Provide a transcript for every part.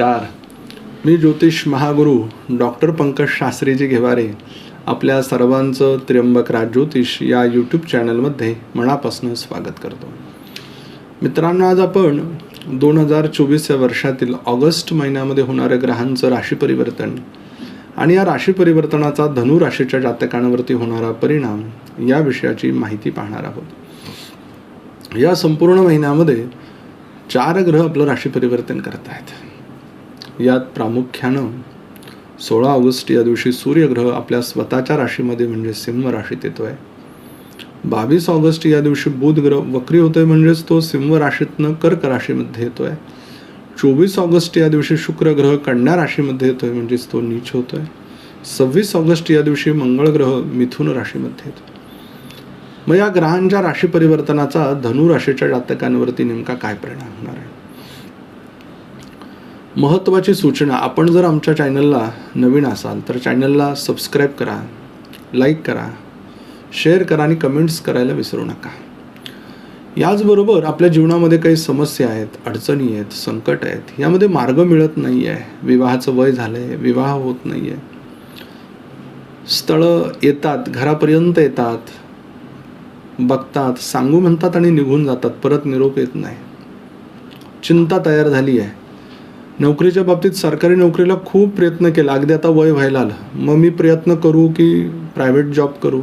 नमस्कार. मी ज्योतिष महागुरू डॉक्टर पंकज शास्त्रीजी घेवारे आपल्या सर्वांचं त्र्यंबक राज ज्योतिष या यूट्यूब चॅनलमध्ये मनापासून स्वागत करतो. मित्रांनो आज आपण दोन हजार चोवीस या वर्षातील ऑगस्ट महिन्यामध्ये होणाऱ्या ग्रहांचं राशी परिवर्तन आणि या राशी परिवर्तनाचा धनु राशीच्या जातकांवरती होणारा परिणाम या विषयाची माहिती पाहणार आहोत. या संपूर्ण महिन्यामध्ये चार ग्रह आपलं राशी परिवर्तन करत आहेत. यात प्रामुख्यानं सोळा ऑगस्ट या दिवशी सूर्यग्रह आपल्या स्वतःच्या राशीमध्ये म्हणजे सिंह राशीत येतो आहे बावीस ऑगस्ट या दिवशी बुध ग्रह वक्री होतोय म्हणजेच तो सिंह राशीतनं कर्क राशीमध्ये येतो आहे चोवीस ऑगस्ट या दिवशी शुक्र ग्रह कन्या राशीमध्ये येतोय म्हणजेच तो नीच होतोय. सव्वीस ऑगस्ट या दिवशी मंगळ ग्रह मिथुन राशीमध्ये येतो मग या ग्रहांच्या राशी परिवर्तनाचा धनु राशीच्या जातकांवरती नेमका काय परिणाम होणार आहे? महत्त्वाची सूचना आपण जर आमच्या चॅनलला नवीन असाल तर चॅनलला सबस्क्राईब करा लाईक करा शेअर करा आणि कमेंट्स करायला विसरू नका. याचबरोबर आपल्या जीवनामध्ये काही समस्या आहेत अडचणी आहेत संकट आहेत यामध्ये मार्ग मिळत नाही आहे विवाहाचं वय झालं आहे विवाह होत नाही आहे स्थळं येतात घरापर्यंत येतात बघतात सांगू म्हणतात आणि निघून जातात परत निरोप येत नाही. चिंता तयार झाली आहे नोकरीच्या बाबतीत सरकारी नोकरीला खूप प्रयत्न केला. अगदी आता वय व्हायला आलं. मग मी प्रयत्न करू की प्रायव्हेट जॉब करू.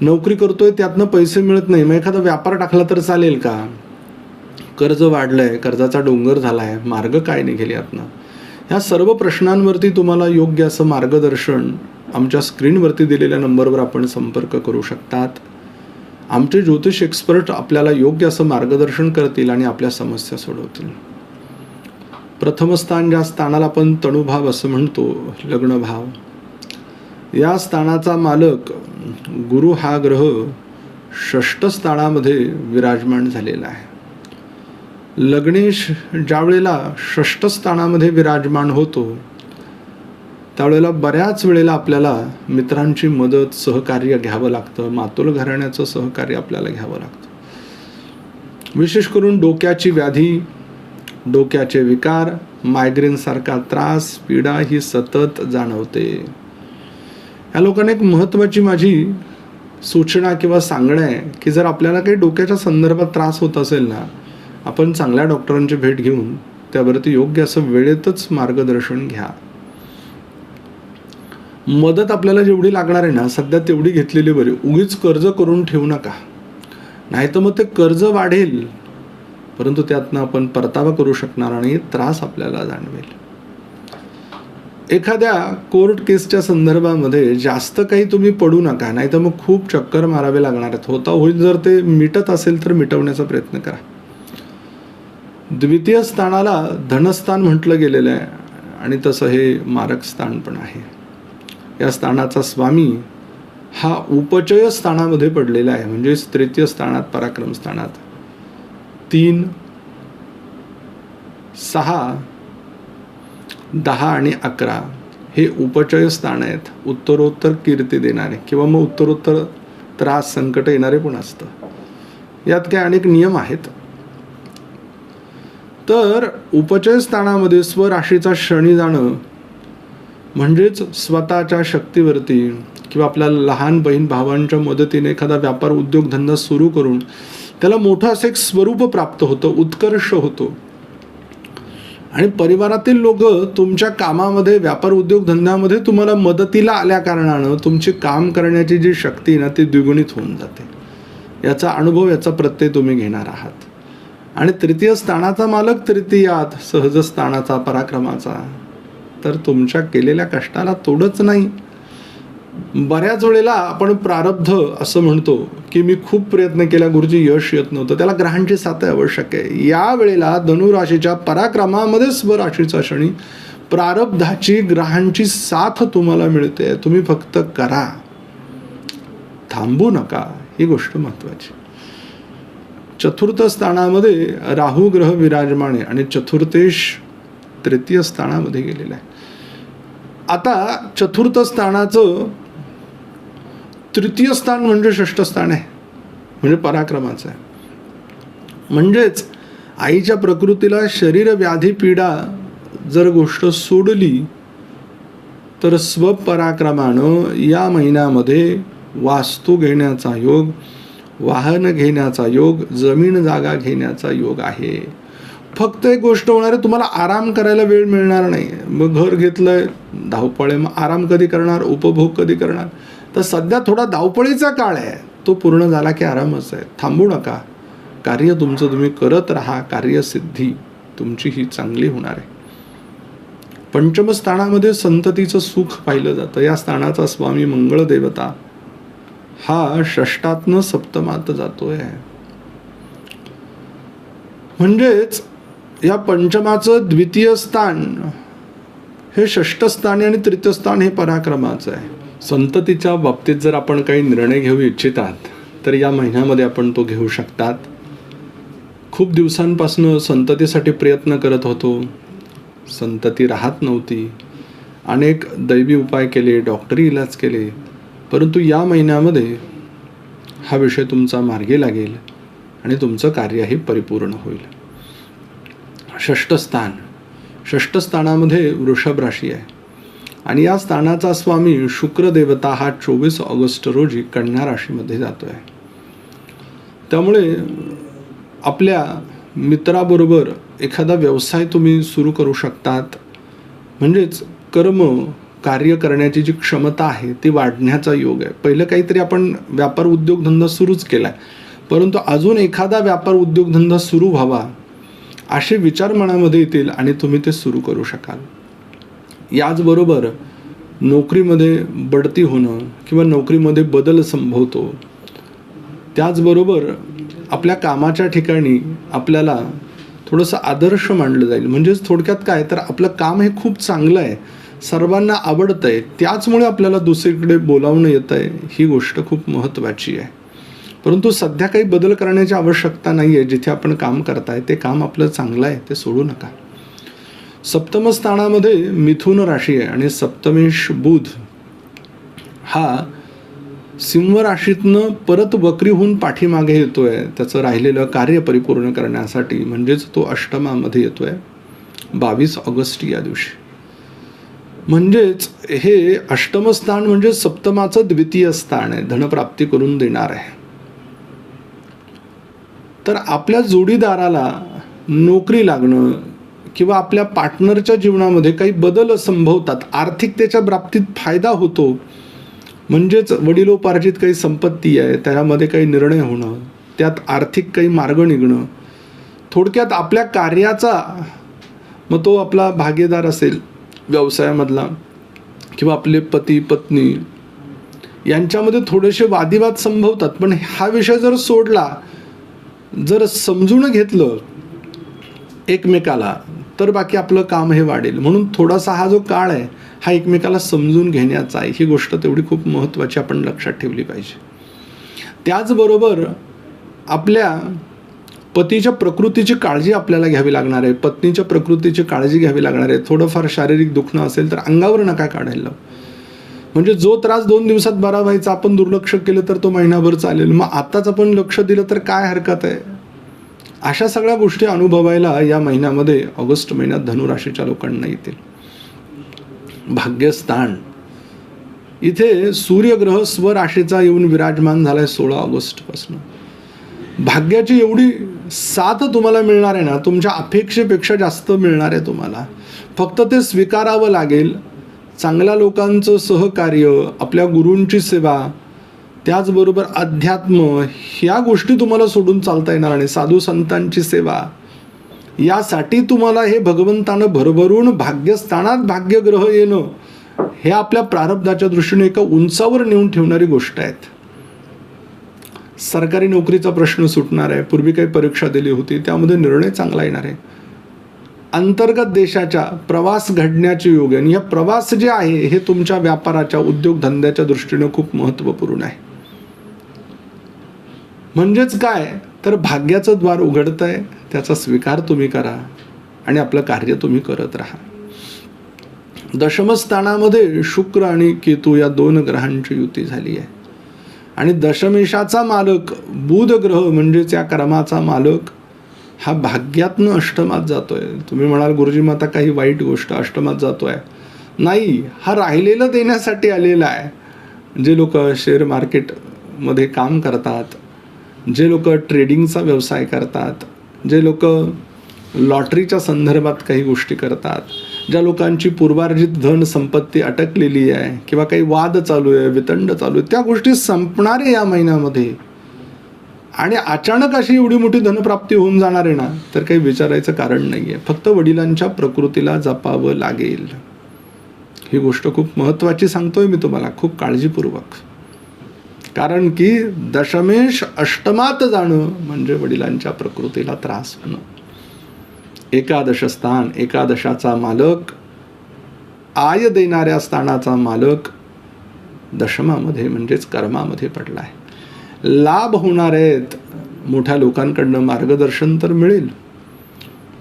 नोकरी करतोय त्यातनं पैसे मिळत नाही. मग एखादा व्यापार टाकला तर चालेल का? कर्ज वाढलंय कर्जाचा डोंगर झालाय मार्ग काय निघेल यातनं? ह्या सर्व प्रश्नांवरती तुम्हाला योग्य असं मार्गदर्शन आमच्या स्क्रीनवरती दिलेल्या नंबरवर आपण संपर्क करू शकतात. आमचे ज्योतिष एक्सपर्ट आपल्याला योग्य असं मार्गदर्शन करतील आणि आपल्या समस्या सोडवतील. प्रथम स्थान ज्या स्थानाला आपण तणुभाव असं म्हणतो लग्नभाव या स्थानाचा मालक गुरु हा ग्रह षष्ठ स्थानामध्ये विराजमान झालेला आहे. लग्नेश ज्या वेळेला षष्ठ स्थानामध्ये विराजमान होतो त्यावेळेला बऱ्याच वेळेला आपल्याला मित्रांची मदत सहकार्य घ्यावं लागतं मातोल घराण्याचं सहकार्य आपल्याला घ्यावं लागतं. विशेष करून डोक्याची व्याधी डोक्याचे विकार मायग्रेनसारखा त्रास पीडा ही सतत जाणवते. या लोकांना एक महत्त्वाची माझी सूचना किंवा सांगणं आहे की जर आपल्याला काही डोक्याच्या संदर्भात त्रास होत असेल ना आपण चांगल्या डॉक्टरांची भेट घेऊन त्यावरती योग्य असं वेळेतच मार्गदर्शन घ्या. मदत आपल्याला जेवढी लागणार आहे ना सध्या तेवढी घेतलेली बरी. उगीच कर्ज करून ठेवू नका. नाही तर मग ते कर्ज वाढेल परंतु त्यातनं आपण परतावा करू शकणार आणि त्रास आपल्याला जाणवेल. एखाद्या कोर्ट केसच्या संदर्भामध्ये जास्त काही तुम्ही पडू नका नाही तर मग खूप चक्कर मारावे लागणार आहेत. होता होईल जर ते मिटत असेल तर मिटवण्याचा प्रयत्न करा. द्वितीय स्थानाला धनस्थान म्हटलं गेलेलं आहे आणि तसं हे मारक स्थान पण आहे. या स्थानाचा स्वामी हा उपचय स्थानामध्ये पडलेला आहे म्हणजे तृतीय स्थानात पराक्रम स्थानात. तीन सहा दहा आणि अकरा. हे उपचय स्थान आहेत. उत्तरोत्तर कीर्ती देणारे किंवा मग उत्तरोत्तर त्रास संकट येणारे पण असतं. यात काही अनेक नियम आहेत. तर उपचय स्थानामध्ये स्वराशीचा शनी जाणं म्हणजेच स्वतःच्या शक्तीवरती किंवा आपल्या लहान बहीण भावांच्या मदतीने एखादा व्यापार उद्योगधंदा सुरू करून त्याला मोठं असं एक स्वरूप प्राप्त होतं उत्कर्ष होतो. आणि परिवारातील लोक तुमच्या कामामध्ये व्यापार उद्योगधंद्यामध्ये तुम्हाला मदतीला आल्या कारणानं तुमची काम करण्याची जी शक्ती ना ती द्विगुणित होऊन जाते. याचा अनुभव याचा प्रत्यय तुम्ही घेणार आहात. आणि तृतीय स्थानाचा मालक तृतीयात सहज स्थानाचा पराक्रमाचा तर तुमच्या केलेल्या कष्टाला तोडच नाही. बऱ्याच वेळेला आपण प्रारब्ध असं म्हणतो की मी खूप प्रयत्न केला गुरुजी यश येत नव्हतं. त्याला ग्रहांची साथ आवश्यक आहे. या वेळेला धनुराशीच्या पराक्रमामध्ये स्वराशीचा शनी प्रारब्धाची ग्रहांची साथ तुम्हाला मिळते. तुम्ही फक्त करा. थांबू नका. ही गोष्ट महत्वाची. चतुर्थ स्थानामध्ये राहू ग्रह विराजमान आहे आणि चतुर्थेश तृतीय स्थानामध्ये गेलेला आहे. आता चतुर्थ स्थानाचं तृतीय स्थान म्हणजे षष्ठ स्थान आहे. म्हणजे पराक्रमाचं आहे. म्हणजेच आईच्या प्रकृतीला शरीर व्याधी पीडा जर गोष्ट सोडली तर स्वपराक्रमानं या महिन्यामध्ये वास्तू घेण्याचा योग वाहन घेण्याचा योग जमीन जागा घेण्याचा योग आहे. फक्त एक गोष्ट होणार आहे तुम्हाला आराम करायला वेळ मिळणार नाही. मग घर घेतलंय धावपळे मग आराम कधी करणार उपभोग कधी करणार? तर सध्या थोडा धावपळीचा काळ आहे. तो पूर्ण झाला की आरामच आहे. थांबू नका. कार्य तुमचं तुम्ही करत राहा. कार्यसिद्धी तुमची ही चांगली होणार आहे. पंचमस्थानामध्ये संततीचं सुख पाहिलं जातं. या स्थानाचा स्वामी मंगळ देवता हा षष्टातनं सप्तमात जातोय. म्हणजेच या पंचमाचं द्वितीय स्थान हे षष्ठ स्थान आणि तृतीय स्थान हे पराक्रमाचं आहे. संततीच्या बाबतीत जर आपण काही निर्णय घेऊ इच्छितात तर या महिन्यामध्ये आपण तो घेऊ शकतात. खूप दिवसांपासून संततीसाठी प्रयत्न करत होतो. संतती राहत नव्हती. अनेक दैवी उपाय केले डॉक्टरी इलाज केले. परंतु या महिन्यामध्ये हा विषय तुमचा मार्गी लागेल आणि तुमचं कार्यही परिपूर्ण होईल. षष्ठस्थान स्थान. वृषभ राशी आहे. आणि या स्थानाचा स्वामी शुक्रदेवता हा चोवीस ऑगस्ट रोजी कन्या राशीमध्ये जातो आहे त्यामुळे आपल्या मित्राबरोबर एखादा व्यवसाय तुम्ही सुरू करू शकतात. म्हणजेच कर्म कार्य करण्याची जी क्षमता आहे ती वाढण्याचा योग आहे. पहिलं काहीतरी आपण व्यापार उद्योगधंदा सुरूच केला आहे परंतु अजून एखादा व्यापार उद्योगधंदा सुरू व्हावा असे विचार मनामध्ये येतील आणि तुम्ही ते सुरू करू शकाल. याचबरोबर नोकरीमध्ये बढती होणं किंवा नोकरीमध्ये बदल संभवतो. त्याचबरोबर आपल्या कामाच्या ठिकाणी आपल्याला थोडंसं आदर्श मानलं जाईल. म्हणजेच थोडक्यात काय तर आपलं काम हे खूप चांगलं आहे. सर्वांना आवडतं आहे त्याचमुळे आपल्याला दुसरीकडे बोलावणं येतं आहे ही गोष्ट खूप महत्त्वाची आहे. परंतु सध्या काही बदल करण्याची आवश्यकता नाही आहे जिथे आपण काम करताय ते काम आपलं चांगलं आहे ते सोडू नका. सप्तमस्थानामध्ये मिथुन राशी आहे आणि सप्तमेश बुध हा सिंह राशीतनं परत वक्री होऊन पाठीमागे येतोय. त्याचं राहिलेलं कार्य परिपूर्ण करण्यासाठी म्हणजेच तो अष्टमामध्ये येतोय. बावीस ऑगस्ट या दिवशी. म्हणजेच हे अष्टम स्थान म्हणजे सप्तमाचं द्वितीय स्थान आहे. धनप्राप्ती करून देणार आहे. तर आपल्या जोडीदाराला नोकरी लागणं किंवा आपल्या पार्टनरच्या जीवनामध्ये काही बदल संभवतात. आर्थिकतेच्या बाबतीत फायदा होतो. म्हणजेच वडिलोपार्जित काही संपत्ती आहे त्यामध्ये काही निर्णय होणं त्यात आर्थिक काही मार्ग निघणं. थोडक्यात आपल्या कार्याचा मग तो आपला भागीदार असेल व्यवसायामधला किंवा आपले पती पत्नी यांच्यामध्ये थोडेसे वादिवाद संभवतात. पण हा विषय जर सोडला जर समजून घेतलं एकमेकाला तर बाकी आपलं काम हे वाढेल. म्हणून थोडासा हा जो काळ आहे हा एकमेकाला समजून घेण्याचा आहे. ही गोष्ट तेवढी खूप महत्त्वाची आपण लक्षात ठेवली पाहिजे. त्याचबरोबर आपल्या पतीच्या प्रकृतीची काळजी आपल्याला घ्यावी लागणार आहे. पत्नीच्या प्रकृतीची काळजी घ्यावी लागणार आहे. थोडंफार शारीरिक दुखणं असेल तर अंगावर नका काढायला म्हणजे जो त्रास दोन दिवसात बरा व्हायचा आपण दुर्लक्ष केलं तर तो महिनाभर चालेल. मग आत्ताच आपण लक्ष दिलं तर काय हरकत आहे? अशा सगळ्या गोष्टी अनुभवायला या महिन्यामध्ये ऑगस्ट महिन्यात धनुराशीच्या लोकांना येतील. भाग्यस्थान. इथे सूर्यग्रह स्वराशीचा येऊन विराजमान झालाय सोळा ऑगस्टपासून. भाग्याची एवढी साथ तुम्हाला मिळणार आहे ना तुमच्या अपेक्षेपेक्षा जास्त मिळणार आहे तुम्हाला. फक्त ते स्वीकारावं लागेल. चांगल्या लोकांचं सहकार्य आपल्या गुरूंची सेवा त्याचबरोबर अध्यात्म ह्या गोष्टी तुम्हाला सोडून चालता येणार आणि साधू संतांची सेवा यासाठी तुम्हाला हे भगवंतानं भरभरून भाग्यस्थानात भाग्यग्रह येणं हे आपल्या प्रारब्धाच्या दृष्टीने एका उंचावर नेऊन ठेवणारी गोष्ट आहेत. सरकारी नोकरीचा प्रश्न सुटणार आहे. पूर्वी काही परीक्षा दिली होती. त्यामध्ये निर्णय चांगला येणार आहे. अंतर्गत देशाच्या प्रवास घडण्याचे योग आहे आणि या प्रवास जे आहे हे तुमच्या व्यापाराच्या उद्योगधंद्याच्या दृष्टीने खूप महत्त्वपूर्ण आहे. म्हणजेच काय? तर भाग्याचं द्वार उघडत आहे त्याचा स्वीकार तुम्ही करा आणि आपलं कार्य तुम्ही करत राहा. दशमस्थानामध्ये शुक्र आणि केतू या दोन ग्रहांची युती झाली आहे. आणि दशमेशाचा मालक बुध ग्रह म्हणजेच या कर्माचा मालक हा भाग्यातनं अष्टमात जातोय. तुम्ही म्हणाल गुरुजी माता काही वाईट गोष्ट अष्टमात जातोय. नाही हा राहिलेलं देण्यासाठी आलेला आहे. जे लोक शेअर मार्केटमध्ये काम करतात जे लोक ट्रेडिंगचा व्यवसाय करतात जे लोक लॉटरीच्या संदर्भात काही गोष्टी करतात ज्या लोकांची पूर्वार्जित धन संपत्ती अटकलेली आहे किंवा काही वाद चालू आहे वितंड चालू आहे त्या गोष्टी संपणार आहे या महिन्यामध्ये. आणि अचानक अशी एवढी मोठी धनप्राप्ती होऊन जाणार आहे ना तर काही विचारायचं कारण नाही आहे फक्त वडिलांच्या प्रकृतीला जपावं लागेल. ही गोष्ट खूप महत्त्वाची सांगतोय मी तुम्हाला खूप काळजीपूर्वक. कारण की दशमेश अष्टमात जाणं म्हणजे वडिलांच्या प्रकृतीला त्रास होणं. एकादश स्थान एकादशाचा मालक आय देणाऱ्या स्थानाचा मालक दशमामध्ये म्हणजेच कर्मामध्ये पडला आहे लाभ होणार आहेत. मोठ्या लोकांकडनं मार्गदर्शन तर मिळेल.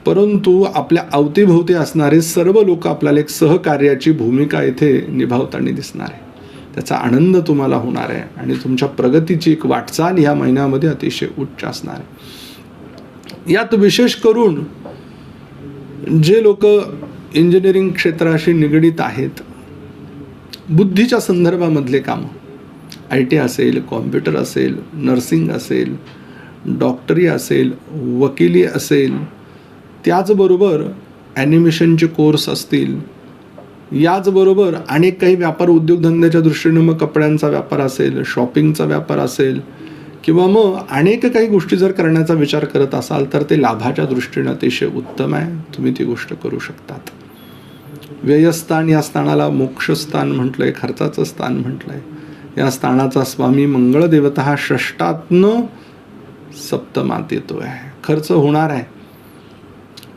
परंतु आपल्या अवतीभोवती असणारे सर्व लोक आपल्याला एक सहकार्याची भूमिका येथे निभावताना दिसणार आहे त्याचा आनंद तुम्हाला होणार आहे आणि तुमच्या प्रगतीची एक वाटचाल ह्या महिन्यामध्ये अतिशय उच्च असणार आहे. यात विशेष करून जे लोक इंजिनिअरिंग क्षेत्राशी निगडीत आहेत बुद्धीच्या संदर्भामधले कामं आय टी असेल कॉम्प्युटर असेल नर्सिंग असेल डॉक्टरी असेल वकिली असेल त्याचबरोबर ॲनिमेशनचे कोर्स असतील याचबरोबर अनेक काही व्यापार उद्योगधंद्याच्या दृष्टीने मग कपड्यांचा व्यापार असेल शॉपिंगचा व्यापार असेल किंवा मग अनेक काही गोष्टी जर करण्याचा विचार करत असाल तर ते लाभाच्या दृष्टीनं अतिशय उत्तम आहे. तुम्ही ती गोष्ट करू शकतात. व्ययस्थान या स्थानाला मोक्षस्थान म्हटलंय खर्चाचं स्थान म्हटलंय. या स्थानाचा स्वामी मंगळदेवता हा षष्टातनं सप्तमात येतो आहे खर्च होणार आहे.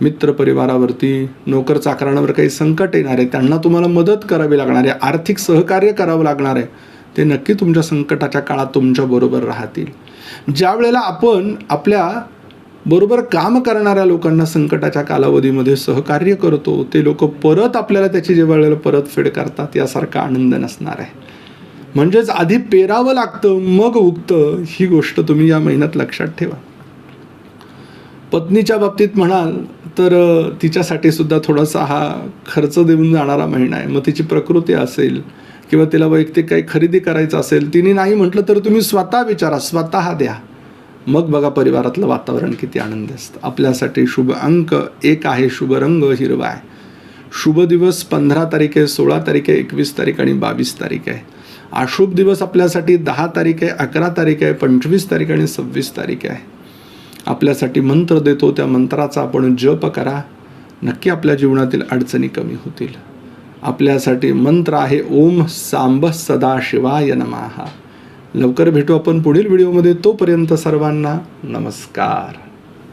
मित्र परिवारावरती नोकर चाकरांवर काही संकट येणार आहे त्यांना तुम्हाला मदत करावी लागणार आहे आर्थिक सहकार्य करावं लागणार आहे ते नक्की तुमच्या संकटाच्या काळात तुमच्याबरोबर राहतील. ज्या वेळेला आपण आपल्या बरोबर काम करणाऱ्या लोकांना संकटाच्या कालावधीमध्ये सहकार्य करतो ते लोक परत आपल्याला त्याची जेव्हा वेळेला परतफेड करतात यासारखा आनंद नसणार आहे. म्हणजेच आधी पेरावं लागतं मग उगतं ही गोष्ट तुम्ही या महिन्यात लक्षात ठेवा. पत्नीच्या बाबतीत म्हणाल तर तिच्यासाठी सुद्धा थोडासा हा खर्च देऊन जाणारा महिना आहे. मग तिची प्रकृती असेल किंवा तिला वैयक्तिक काही खरेदी करायचं असेल तिने नाही म्हटलं तर तुम्ही स्वतः विचारा स्वतः द्या. मग बघा परिवारातलं वातावरण किती आनंदी असतं. आपल्यासाठी शुभ अंक एक आहे शुभ रंग हिरवा आहे. शुभ दिवस पंधरा तारीख आहे सोळा तारीख आहे एकवीस तारीख आणि बावीस तारीख आहे. अशुभ दिवस आपल्यासाठी दहा तारीख आहे अकरा तारीख आहे पंचवीस तारीख आणि सव्वीस तारीख आहे. आपल्यासाठी मंत्र देतो त्या मंत्राचा आपण जप करा. नक्की आपल्या जीवनातील अडचणी कमी होतील. आपल्यासाठी मंत्र आहे ओम सांब सदा शिवाय लवकर भेटू आपण पुढील व्हिडिओमध्ये. तोपर्यंत सर्वांना नमस्कार.